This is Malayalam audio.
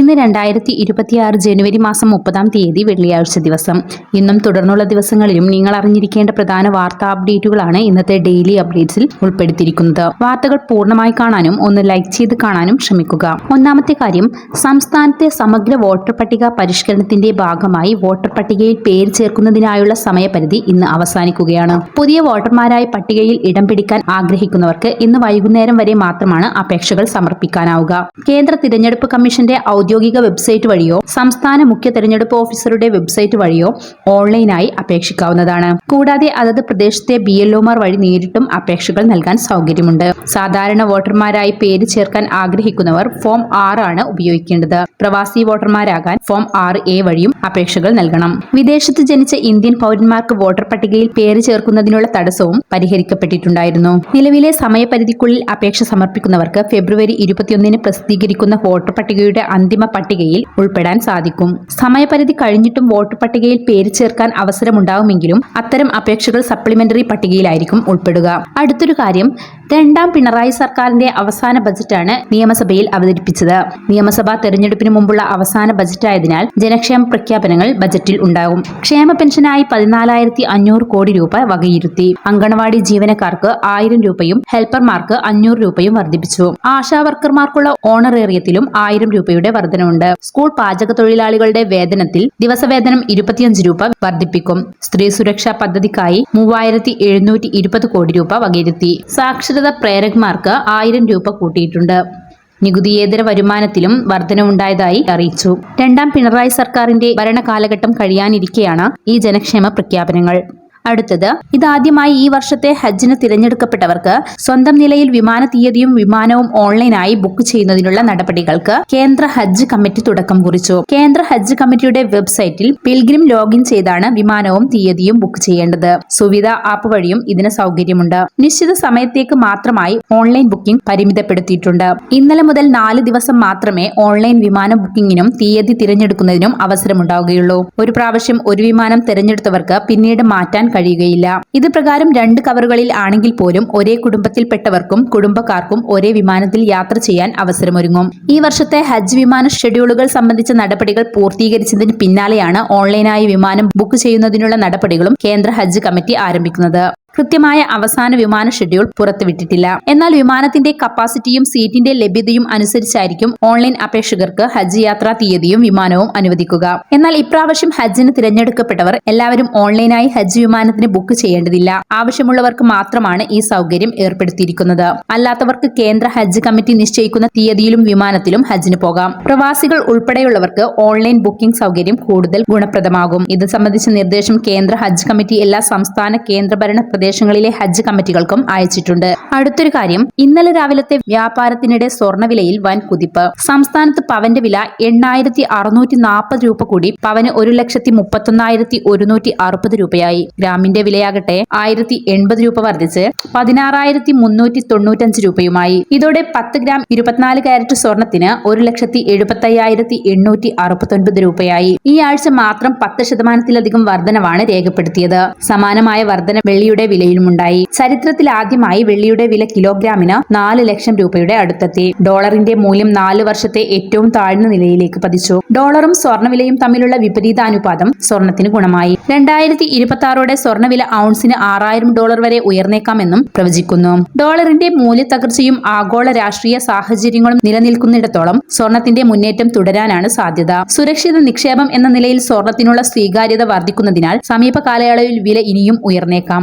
ഇന്ന് രണ്ടായിരത്തി ഇരുപത്തിയാറ് ജനുവരി മാസം മുപ്പതാം തീയതി വെള്ളിയാഴ്ച ദിവസം. ഇന്നും തുടർന്നുള്ള ദിവസങ്ങളിലും നിങ്ങൾ അറിഞ്ഞിരിക്കേണ്ട പ്രധാന വാർത്താ അപ്ഡേറ്റുകളാണ് ഇന്നത്തെ ഡെയിലി അപ്ഡേറ്റ്സിൽ ഉൾപ്പെടുത്തിയിരിക്കുന്നത്. വാർത്തകൾ പൂർണമായി കാണാനും ഒന്ന് ലൈക്ക് ചെയ്ത് കാണാനും ശ്രമിക്കുക. ഒന്നാമത്തെ കാര്യം സംസ്ഥാനത്തെ സമഗ്ര വോട്ടർ പട്ടിക പരിഷ്കരണത്തിന്റെ ഭാഗമായി വോട്ടർ പട്ടികയിൽ പേര് ചേർക്കുന്നതിനായുള്ള സമയപരിധി ഇന്ന് അവസാനിക്കുകയാണ്. പുതിയ വോട്ടർമാരായി പട്ടികയിൽ ഇടം പിടിക്കാൻ ആഗ്രഹിക്കുന്നവർക്ക് ഇന്ന് വൈകുന്നേരം വരെ മാത്രമാണ് അപേക്ഷകൾ സമർപ്പിക്കാനാവുക. കേന്ദ്ര തിരഞ്ഞെടുപ്പ് കമ്മീഷന്റെ ഔദ്യോഗിക വെബ്സൈറ്റ് വഴിയോ സംസ്ഥാന മുഖ്യ തെരഞ്ഞെടുപ്പ് ഓഫീസറുടെ വെബ്സൈറ്റ് വഴിയോ ഓൺലൈനായി അപേക്ഷിക്കാവുന്നതാണ്. കൂടാതെ അതത് പ്രദേശത്തെ ബി വഴി നേരിട്ടും അപേക്ഷകൾ നൽകാൻ സൗകര്യമുണ്ട്. സാധാരണ വോട്ടർമാരായി പേര് ചേർക്കാൻ ആഗ്രഹിക്കുന്നവർ ഫോം ആറ് ആണ് ഉപയോഗിക്കേണ്ടത്. പ്രവാസി വോട്ടർമാരാകാൻ ഫോം ആറ് എ വഴിയും അപേക്ഷകൾ നൽകണം. വിദേശത്ത് ജനിച്ച ഇന്ത്യൻ പൗരന്മാർക്ക് വോട്ടർ പട്ടികയിൽ പേര് ചേർക്കുന്നതിനുള്ള തടസ്സവും പരിഹരിക്കപ്പെട്ടിട്ടുണ്ടായിരുന്നു. നിലവിലെ സമയപരിധിക്കുള്ളിൽ അപേക്ഷ സമർപ്പിക്കുന്നവർക്ക് ഫെബ്രുവരി ഇരുപത്തിയൊന്നിന് പ്രസിദ്ധീകരിക്കുന്ന വോട്ടർ പട്ടികയുടെ അന്തിമ പട്ടികയിൽ ഉൾപ്പെടാൻ സാധിക്കും. സമയപരിധി കഴിഞ്ഞിട്ടും വോട്ട് പട്ടികയിൽ പേര് ചേർക്കാൻ അവസരമുണ്ടാവുമെങ്കിലും അത്തരം അപേക്ഷകൾ സപ്ലിമെന്ററി പട്ടികയിലായിരിക്കും ഉൾപ്പെടുക. അടുത്തൊരു കാര്യം രണ്ടാം പിണറായി സർക്കാരിന്റെ അവസാന ബജറ്റാണ് നിയമസഭയിൽ അവതരിപ്പിച്ചത്. നിയമസഭാ തെരഞ്ഞെടുപ്പിന് മുമ്പുള്ള അവസാന ബജറ്റായതിനാൽ ജനക്ഷേമ പ്രഖ്യാപനങ്ങൾ ബജറ്റിൽ ഉണ്ടാകും. ക്ഷേമ പെൻഷനായി പതിനാലായിരത്തി അഞ്ഞൂറ് കോടി രൂപ വകയിരുത്തി. അങ്കണവാടി ജീവനക്കാർക്ക് ആയിരം രൂപയും ഹെൽപ്പർമാർക്ക് അഞ്ഞൂറ് രൂപയും വർദ്ധിപ്പിച്ചു. ആശാ വർക്കർമാർക്കുള്ള ഓണറേറിയത്തിലും ആയിരം രൂപയുടെ വർധനവുണ്ട്. സ്കൂൾ പാചക തൊഴിലാളികളുടെ വേതനത്തിൽ ദിവസവേതനം ഇരുപത്തിയഞ്ച് രൂപ വർദ്ധിപ്പിക്കും സ്ത്രീ സുരക്ഷാ പദ്ധതിക്കായി മൂവായിരത്തി എഴുന്നൂറ്റി ഇരുപത് കോടി രൂപ വകയിരുത്തി. സാക്ഷരത പ്രേരകന്മാർക്ക് ആയിരം രൂപ കൂട്ടിയിട്ടുണ്ട്. നികുതിയേതര വരുമാനത്തിലും വർധനവുണ്ടായതായി അറിയിച്ചു. രണ്ടാം പിണറായി സർക്കാരിന്റെ ഭരണകാലഘട്ടം കഴിയാനിരിക്കെയാണ് ഈ ജനക്ഷേമ പ്രഖ്യാപനങ്ങൾ. അടുത്തത് ഇതാദ്യമായി ഈ വർഷത്തെ ഹജ്ജിന് തിരഞ്ഞെടുക്കപ്പെട്ടവർക്ക് സ്വന്തം നിലയിൽ വിമാന തീയതിയും വിമാനവും ഓൺലൈനായി ബുക്ക് ചെയ്യുന്നതിനുള്ള നടപടികൾക്ക് കേന്ദ്ര ഹജ്ജ് കമ്മിറ്റി തുടക്കം കുറിച്ചു. കേന്ദ്ര ഹജ്ജ് കമ്മിറ്റിയുടെ വെബ്സൈറ്റിൽ പിൽഗ്രിം ലോഗിൻ ചെയ്താണ് വിമാനവും തീയതിയും ബുക്ക് ചെയ്യേണ്ടത്. സുവിധ ആപ്പ് വഴിയും ഇതിന് സൗകര്യമുണ്ട്. നിശ്ചിത സമയത്തേക്ക് മാത്രമായി ഓൺലൈൻ ബുക്കിംഗ് പരിമിതപ്പെടുത്തിയിട്ടുണ്ട്. ഇന്നലെ മുതൽ നാല് ദിവസം മാത്രമേ ഓൺലൈൻ വിമാന ബുക്കിംഗിനും തീയതി തിരഞ്ഞെടുക്കുന്നതിനും അവസരമുണ്ടാവുകയുള്ളൂ. ഒരു പ്രാവശ്യം ഒരു വിമാനം തിരഞ്ഞെടുത്തവർക്ക് പിന്നീട് മാറ്റാൻ കഴിയുകയില്ല. ഇത് പ്രകാരം രണ്ട് കവറുകളിൽ ആണെങ്കിൽ പോലും ഒരേ കുടുംബത്തിൽപ്പെട്ടവർക്കും കുടുംബക്കാർക്കും ഒരേ വിമാനത്തിൽ യാത്ര ചെയ്യാൻ അവസരമൊരുങ്ങും. ഈ വർഷത്തെ ഹജ്ജ് വിമാന ഷെഡ്യൂളുകൾ സംബന്ധിച്ച നടപടികൾ പൂർത്തീകരിച്ചതിന് പിന്നാലെയാണ് ഓൺലൈനായി വിമാനം ബുക്ക് ചെയ്യുന്നതിനുള്ള നടപടികളും കേന്ദ്ര ഹജ്ജ് കമ്മിറ്റി ആരംഭിക്കുന്നത്. കൃത്യമായ അവസാന വിമാന ഷെഡ്യൂൾ പുറത്തുവിട്ടിട്ടില്ല. എന്നാൽ വിമാനത്തിന്റെ കപ്പാസിറ്റിയും സീറ്റിന്റെ ലഭ്യതയും അനുസരിച്ചായിരിക്കും ഓൺലൈൻ അപേക്ഷകർക്ക് ഹജ്ജ് യാത്രാ തീയതിയും വിമാനവും അനുവദിക്കുക. എന്നാൽ ഇപ്രാവശ്യം ഹജ്ജിന് തിരഞ്ഞെടുക്കപ്പെട്ടവർ എല്ലാവരും ഓൺലൈനായി ഹജ്ജ് വിമാനത്തിന് ബുക്ക് ചെയ്യേണ്ടതില്ല. ആവശ്യമുള്ളവർക്ക് മാത്രമാണ് ഈ സൗകര്യം ഏർപ്പെടുത്തിയിരിക്കുന്നത്. അല്ലാത്തവർക്ക് കേന്ദ്ര ഹജ്ജ് കമ്മിറ്റി നിശ്ചയിക്കുന്ന തീയതിയിലും വിമാനത്തിലും ഹജ്ജിന് പോകാം. പ്രവാസികൾ ഉൾപ്പെടെയുള്ളവർക്ക് ഓൺലൈൻ ബുക്കിംഗ് സൗകര്യം കൂടുതൽ ഗുണപ്രദമാകും. ഇത് സംബന്ധിച്ച നിർദ്ദേശം കേന്ദ്ര ഹജ്ജ് കമ്മിറ്റി എല്ലാ സംസ്ഥാന കേന്ദ്രഭരണ പ്രദേശങ്ങളിലെ ഹജ്ജ് കമ്മിറ്റികൾക്കും അയച്ചിട്ടുണ്ട്. അടുത്തൊരു കാര്യം ഇന്നലെ രാവിലത്തെ വ്യാപാരത്തിനിടെ സ്വർണവിലയിൽ വൻ കുതിപ്പ്. സംസ്ഥാനത്ത് പവന്റെ വില എണ്ണായിരത്തി അറുന്നൂറ്റി നാൽപ്പത് രൂപ കൂടി പവന് ഒരു ലക്ഷത്തി മുപ്പത്തൊന്നായിരത്തി ഒരുന്നൂറ്റി അറുപത് രൂപയായി. ഗ്രാമിന്റെ വിലയാകട്ടെ ആയിരത്തി എൺപത് രൂപ വർദ്ധിച്ച് പതിനാറായിരത്തി മുന്നൂറ്റി തൊണ്ണൂറ്റഞ്ച് രൂപയുമായി. ഇതോടെ പത്ത് ഗ്രാം ഇരുപത്തിനാല് കാരറ്റ് സ്വർണത്തിന് ഒരു ലക്ഷത്തി എഴുപത്തി അയ്യായിരത്തി എണ്ണൂറ്റി അറുപത്തൊൻപത് രൂപയായി. ഈ ആഴ്ച മാത്രം പത്ത് ശതമാനത്തിലധികം വർധനവാണ് രേഖപ്പെടുത്തിയത്. സമാനമായ വർധന വെള്ളിയുടെ വിലയിലുമുണ്ടായി. ചരിത്രത്തിൽ ആദ്യമായി വെള്ളിയുടെ വില കിലോഗ്രാമിന് നാല് ലക്ഷം രൂപയുടെ അടുത്തെത്തി. ഡോളറിന്റെ മൂല്യം നാല് വർഷത്തെ ഏറ്റവും താഴ്ന്ന നിലയിലേക്ക് പതിച്ചു. ഡോളറും സ്വർണവിലയും തമ്മിലുള്ള വിപരീതാനുപാതം സ്വർണത്തിന് ഗുണമായി. രണ്ടായിരത്തി ഇരുപത്തി ആറോടെ സ്വർണവില ഔൺസിന് ആറായിരം ഡോളർ വരെ ഉയർന്നേക്കാമെന്നും പ്രവചിക്കുന്നു. ഡോളറിന്റെ മൂല്യത്തകർച്ചയും ആഗോള രാഷ്ട്രീയ സാഹചര്യങ്ങളും നിലനിൽക്കുന്നിടത്തോളം സ്വർണത്തിന്റെ മുന്നേറ്റം തുടരാനാണ് സാധ്യത. സുരക്ഷിത നിക്ഷേപം എന്ന നിലയിൽ സ്വർണത്തിനുള്ള സ്വീകാര്യത വർദ്ധിക്കുന്നതിനാൽ സമീപ കാലയളവിൽ വില ഇനിയും ഉയർന്നേക്കാം.